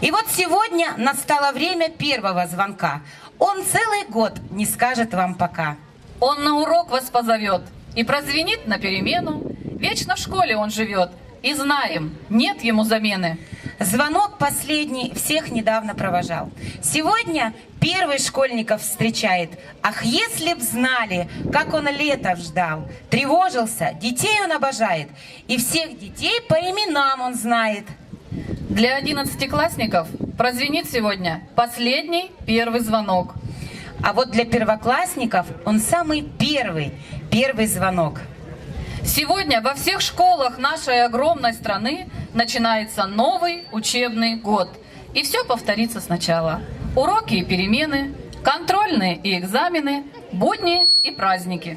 И вот сегодня настало время первого звонка. Он целый год не скажет вам пока. Он на урок вас позовет и прозвенит на перемену. Вечно в школе он живет, и знаем, нет ему замены. Звонок последний всех недавно провожал. Сегодня первый школьников встречает. Ах, если б знали, как он летов ждал. Тревожился, детей он обожает. И всех детей по именам он знает. Для одиннадцатиклассников прозвенит сегодня последний первый звонок. А вот для первоклассников он самый первый, первый звонок. Сегодня во всех школах нашей огромной страны начинается новый учебный год. И все повторится сначала. Уроки и перемены, контрольные и экзамены, будни и праздники.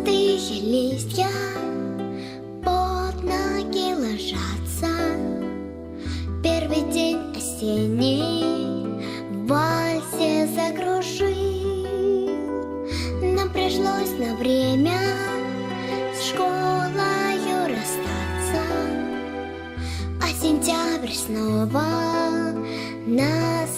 Золотые листья под ноги ложатся. Первый день осенний в вальсе закружил. Нам пришлось на время с школою расстаться. А сентябрь снова нас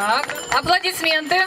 Так, аплодисменты.